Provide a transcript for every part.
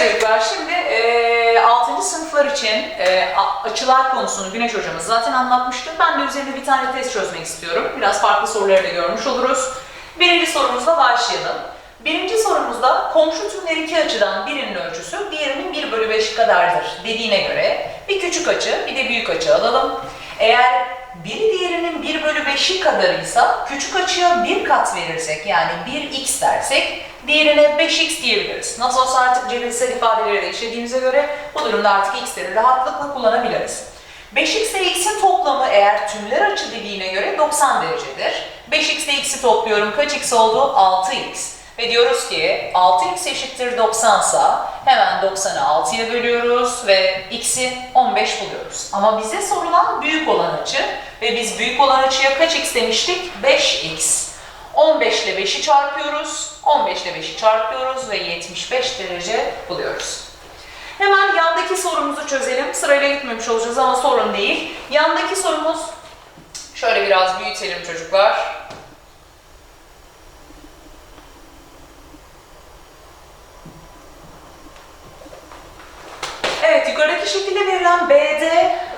Çocuklar şimdi e, 6. sınıflar için e, açılar konusunu Güneş hocamız zaten anlatmıştı. Ben de üzerine bir tane test çözmek istiyorum. Biraz farklı soruları da görmüş oluruz. Birinci sorumuzla başlayalım. Birinci sorumuzda komşu tümler iki açıdan birinin ölçüsü diğerinin 1 bölü 5 kadardır dediğine göre bir küçük açı bir de büyük açı alalım. Eğer biri diğerinin 1 bölü 5'i kadarıysa küçük açıya bir kat verirsek yani 1x dersek diğerine 5x diyebiliriz. Nasıl olsa artık cebirsel ifadeleri de işlediğimize göre bu durumda artık x'leri rahatlıkla kullanabiliriz. 5x ile x'in toplamı eğer tümler açı dediğine göre 90 derecedir. 5x ile x'i topluyorum. Kaç x oldu? 6x. Ve diyoruz ki 6x eşittir 90 sa hemen 90'ı 6'ya bölüyoruz ve x'i 15 buluyoruz. Ama bize sorulan büyük olan açı ve biz büyük olan açıya kaç x demiştik? 5x. 15 ile 5'i çarpıyoruz. 15 ile 5'i çarpıyoruz ve 75 derece buluyoruz. Hemen yandaki sorumuzu çözelim. Sırayla gitmemiş olacağız ama sorun değil. Yandaki sorumuz şöyle biraz büyütelim çocuklar. Evet, yukarıdaki şekilde verilen BD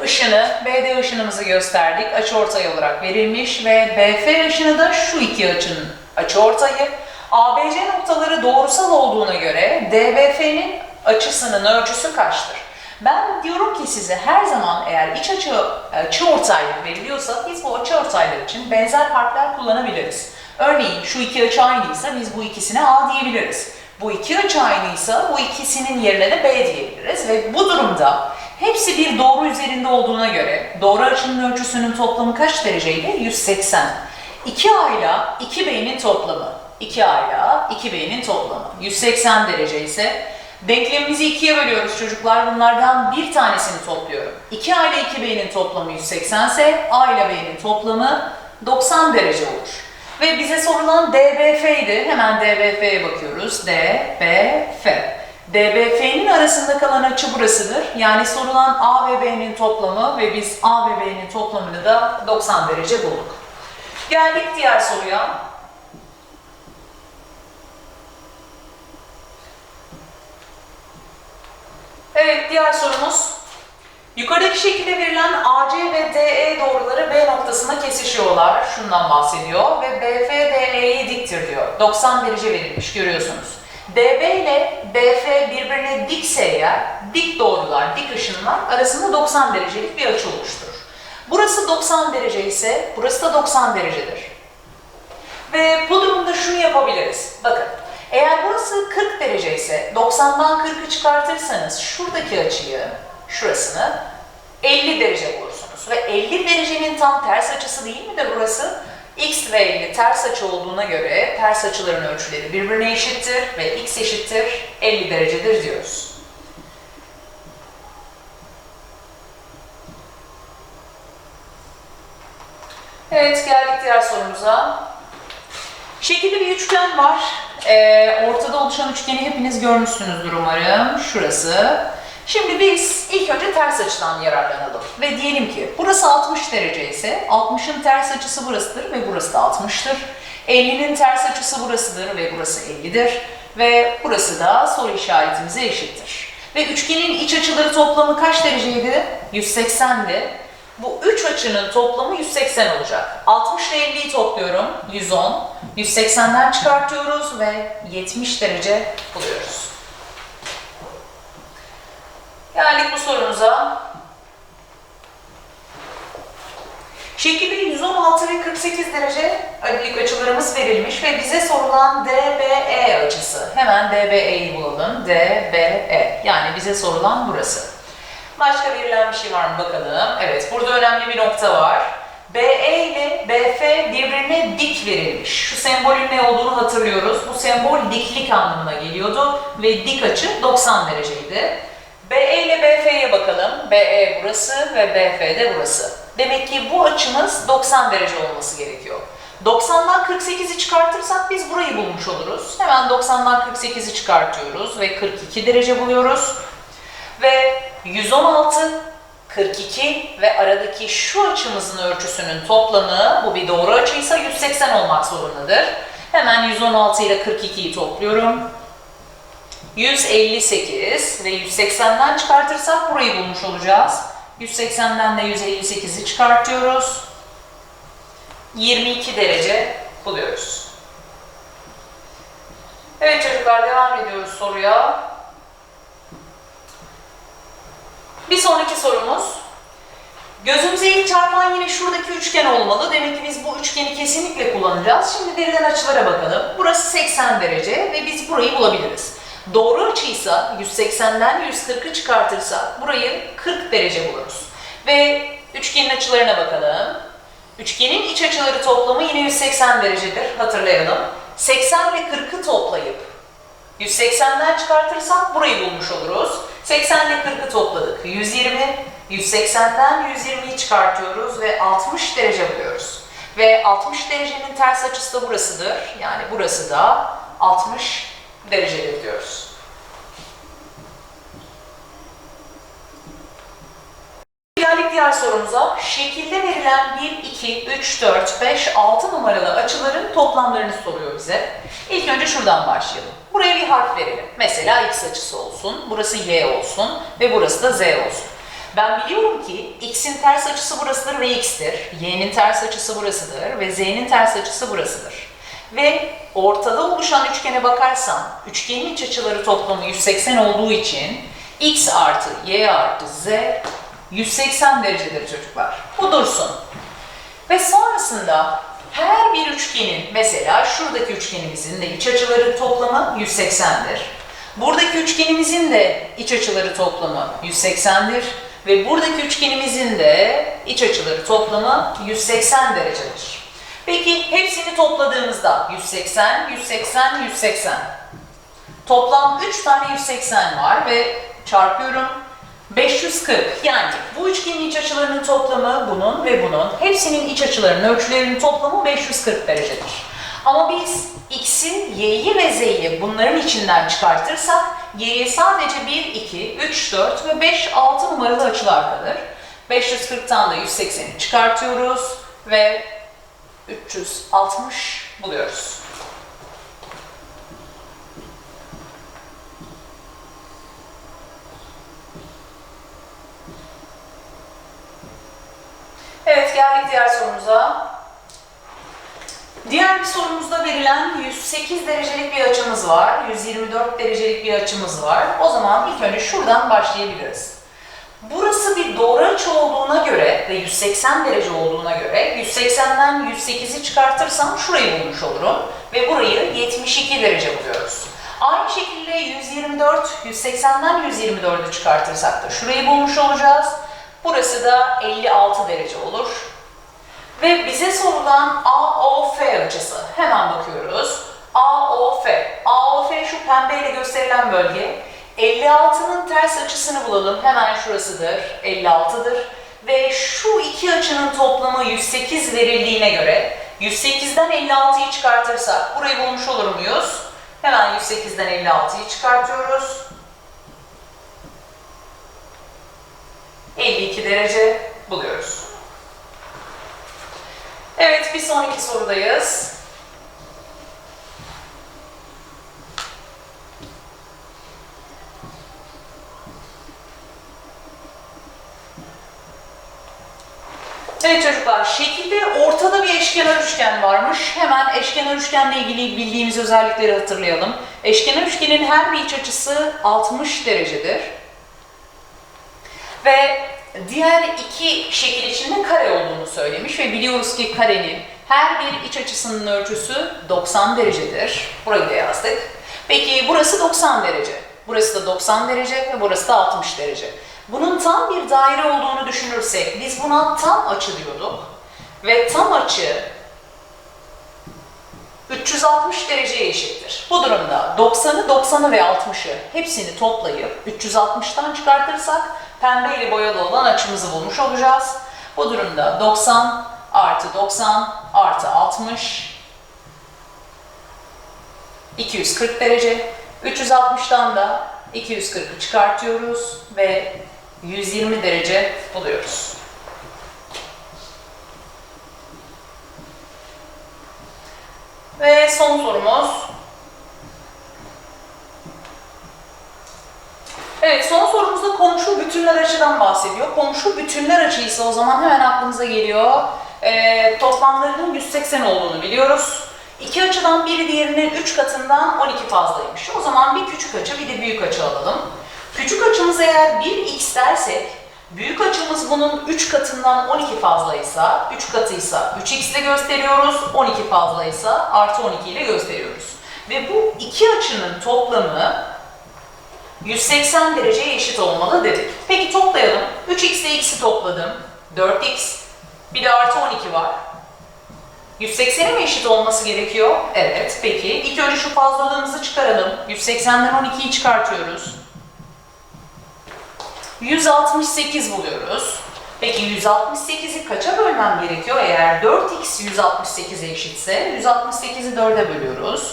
ışını, BD ışınımızı gösterdik. Açıortay olarak verilmiş ve BF ışını da şu iki açının açıortayı. ABC noktaları doğrusal olduğuna göre DBF'nin açısının ölçüsü kaçtır? Ben diyorum ki size her zaman eğer iç açı açıortaylık veriliyorsa biz bu açıortaylar için benzer harfler kullanabiliriz. Örneğin şu iki açı aynıysa biz bu ikisine A diyebiliriz. Bu iki açı aynıysa bu ikisinin yerine de B diyebiliriz ve bu durumda hepsi bir doğru üzerinde olduğuna göre doğru açının ölçüsünün toplamı kaç dereceydi? 180. 2A ile 2B'nin toplamı. 2A ile 2B'nin toplamı. 180 derece ise denklemimizi ikiye bölüyoruz çocuklar. Bunlardan bir tanesini topluyorum. 2A ile 2B'nin toplamı 180 ise A ile B'nin toplamı 90 derece olur. Ve bize sorulan DBF'ydi. Hemen DBF'ye bakıyoruz. DBF. DBF'nin arasında kalan açı burasıdır. Yani sorulan A ve B'nin toplamı ve biz A ve B'nin toplamını da 90 derece bulduk. Geldik diğer soruya. Evet, diğer sorumuz. Yukarıdaki şekilde verilen AC ve DE doğruları B noktasında kesişiyorlar. Şundan bahsediyor ve BF DE'ye diktir diyor. 90 derece verilmiş görüyorsunuz. DB ile BF birbirine dikse eğer dik doğrular, dik ışınlar arasında 90 derecelik bir açı oluşturur. Burası 90 derece ise burası da 90 derecedir. Ve bu durumda şunu yapabiliriz. Bakın eğer burası 40 derece ise 90'dan 40'ı çıkartırsanız şuradaki açıyı, şurasını 50 derece bulursunuz. Ve 50 derecenin tam ters açısı değil midir burası? X ve 50 ters açı olduğuna göre ters açıların ölçüleri birbirine eşittir ve x eşittir 50 derecedir diyoruz. Evet geldik diğer sorumuza. Şekilde bir üçgen var. Ee, ortada oluşan üçgeni hepiniz görmüşsünüzdür umarım. Şurası. Şimdi biz ilk önce ters açıdan yararlanalım. Ve diyelim ki burası 60 derece ise 60'ın ters açısı burasıdır ve burası da 60'tır. 50'nin ters açısı burasıdır ve burası 50'dir. Ve burası da soru işaretimize eşittir. Ve üçgenin iç açıları toplamı kaç dereceydi? 180'di. Bu üç açının toplamı 180 olacak. 60 ile 50'yi topluyorum. 110. 180'den çıkartıyoruz ve 70 derece buluyoruz. Geldik bu sorumuza. Şekilde 116 ve 48 derece dik açılarımız verilmiş ve bize sorulan DBE açısı. Hemen DBE'yi bulalım. DBE. Yani bize sorulan burası. Başka verilen bir şey var mı bakalım. Evet, burada önemli bir nokta var. BE ile BF birbirine dik verilmiş. Şu sembolün ne olduğunu hatırlıyoruz. Bu sembol diklik anlamına geliyordu ve dik açı 90 dereceydi. BE ile BF'ye bakalım. BE burası ve BF de burası. Demek ki bu açımız 90 derece olması gerekiyor. 90'dan 48'i çıkartırsak biz burayı bulmuş oluruz. Hemen 90'dan 48'i çıkartıyoruz ve 42 derece buluyoruz. Ve 116, 42 ve aradaki şu açımızın ölçüsünün toplamı, bu bir doğru açıysa 180 olmak zorundadır. Hemen 116 ile 42'yi topluyorum. 158 ve 180'den çıkartırsak burayı bulmuş olacağız. 180'den de 158'i çıkartıyoruz. 22 derece buluyoruz. Evet çocuklar devam ediyoruz soruya. Bir sonraki sorumuz. Gözümüze ilk çarpan yine şuradaki üçgen olmalı. Demek ki biz bu üçgeni kesinlikle kullanacağız. Şimdi veriden açılara bakalım. Burası 80 derece ve biz burayı bulabiliriz. Doğru açıysa 180'den 140'ı çıkartırsak burayı 40 derece buluruz. Ve üçgenin açılarına bakalım. Üçgenin iç açıları toplamı yine 180 derecedir. Hatırlayalım. 80 ve 40'ı toplayıp 180'den çıkartırsak burayı bulmuş oluruz. 80 ile 40'ı topladık. 120, 180'den 120'yi çıkartıyoruz ve 60 derece buluyoruz. Ve 60 derecenin ters açısı da burasıdır. Yani burası da 60 derecedir diyoruz. Geldik diğer sorumuza. Şekilde verilen 1, 2, 3, 4, 5, 6 numaralı açıların toplamlarını soruyor bize. İlk önce şuradan başlayalım. Buraya bir harf verelim. Mesela x açısı olsun, burası y olsun ve burası da z olsun. Ben biliyorum ki x'in ters açısı burasıdır ve x'tir. y'nin ters açısı burasıdır ve z'nin ters açısı burasıdır. Ve ortada oluşan üçgene bakarsam, üçgenin iç açıları toplamı 180 olduğu için x artı y artı z 180 derecedir çocuklar. Bu dursun. Ve sonrasında her bir üçgenin, mesela şuradaki üçgenimizin de iç açıları toplamı 180'dir. Buradaki üçgenimizin de iç açıları toplamı 180'dir. Ve buradaki üçgenimizin de iç açıları toplamı 180 derecedir. Hepsini topladığımızda 180, 180, 180. Toplam 3 tane 180 var ve çarpıyorum 540 yani bu üçgenin iç açılarının toplamı bunun ve bunun hepsinin iç açılarının ölçülerinin toplamı 540 derecedir. Ama biz x'i, y'yi ve z'yi bunların içinden çıkartırsak y'ye sadece 1, 2, 3, 4 ve 5, 6 numaralı açılar kalır. 540'tan da 180'i çıkartıyoruz ve 360 buluyoruz. Evet geldik diğer sorumuza. Diğer bir sorumuzda verilen 108 derecelik bir açımız var. 124 derecelik bir açımız var. O zaman ilk önce şuradan başlayabiliriz. Burası bir doğru açı olduğuna göre ve 180 derece olduğuna göre 180'den 108'i çıkartırsam şurayı bulmuş olurum. Ve burayı 72 derece buluyoruz. Aynı şekilde 124, 180'den 124'ü çıkartırsak da şurayı bulmuş olacağız. Burası da 56 derece olur. Ve bize sorulan AOF açısı. Hemen bakıyoruz. AOF. AOF şu pembeyle gösterilen bölge. 56'nın ters açısını bulalım. Hemen şurasıdır. 56'dır. Ve şu iki açının toplamı 108 verildiğine göre 108'den 56'yı çıkartırsak burayı bulmuş olur muyuz? Hemen 108'den 56'yı çıkartıyoruz. 52 derece buluyoruz. Evet, bir sonraki sorudayız. Evet çocuklar, şekilde ortada bir eşkenar üçgen varmış. Hemen eşkenar üçgenle ilgili bildiğimiz özellikleri hatırlayalım. Eşkenar üçgenin her bir iç açısı 60 derecedir. Ve diğer iki şekil içinde kare olduğunu söylemiş ve biliyoruz ki karenin her bir iç açısının ölçüsü 90 derecedir. Burayı da yazdık. Peki burası 90 derece. Burası da 90 derece ve burası da 60 derece. Bunun tam bir daire olduğunu düşünürsek biz buna tam açı diyorduk. Ve tam açı 360 dereceye eşittir. Bu durumda 90'ı, 90'ı ve 60'ı hepsini toplayıp 360'tan çıkartırsak pembe ile boyalı olan açımızı bulmuş olacağız. Bu durumda 90 artı 90 artı 60 240 derece. 360'tan da 240'ı çıkartıyoruz ve 120 derece buluyoruz. Ve son sorumuz. Evet son sorumuzda komşu bütünler açıdan bahsediyor. Komşu bütünler açı ise o zaman hemen aklımıza geliyor. Ee, toplamlarının 180 olduğunu biliyoruz. İki açıdan biri diğerinin 3 katından 12 fazlaymış. O zaman bir küçük açı bir de büyük açı alalım. Küçük açımız eğer 1x dersek, büyük açımız bunun 3 katından 12 fazlaysa, 3 katıysa 3x ile gösteriyoruz, 12 fazlaysa artı 12 ile gösteriyoruz. Ve bu iki açının toplamı 180 dereceye eşit olmalı dedik. Peki toplayalım. 3x ile x'i topladım. 4x. Bir de artı 12 var. 180'e mi eşit olması gerekiyor? Evet. Peki. İlk önce şu fazlalığımızı çıkaralım. 180'den 12'yi çıkartıyoruz. 168 buluyoruz. Peki 168'i kaça bölmem gerekiyor? Eğer 4x 168'e eşitse 168'i 4'e bölüyoruz.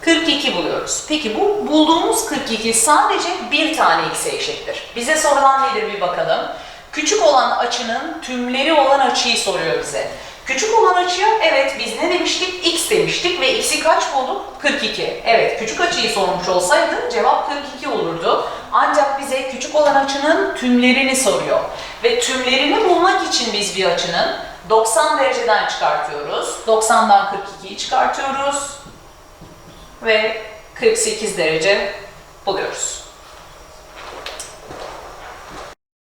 42 buluyoruz. Peki bu bulduğumuz 42 sadece bir tane x'e eşittir. Bize sorulan nedir bir bakalım. Küçük olan açının tümleri olan açıyı soruyor bize. Küçük olan açıya evet biz ne demiştik? x demiştik ve x'i kaç bulduk? 42. Evet küçük açıyı sormuş olsaydı cevap 42 olurdu. Ancak bize küçük olan açının tümlerini soruyor. Ve tümlerini bulmak için biz bir açının 90 dereceden çıkartıyoruz. 90'dan 42'yi çıkartıyoruz ve 48 derece buluyoruz.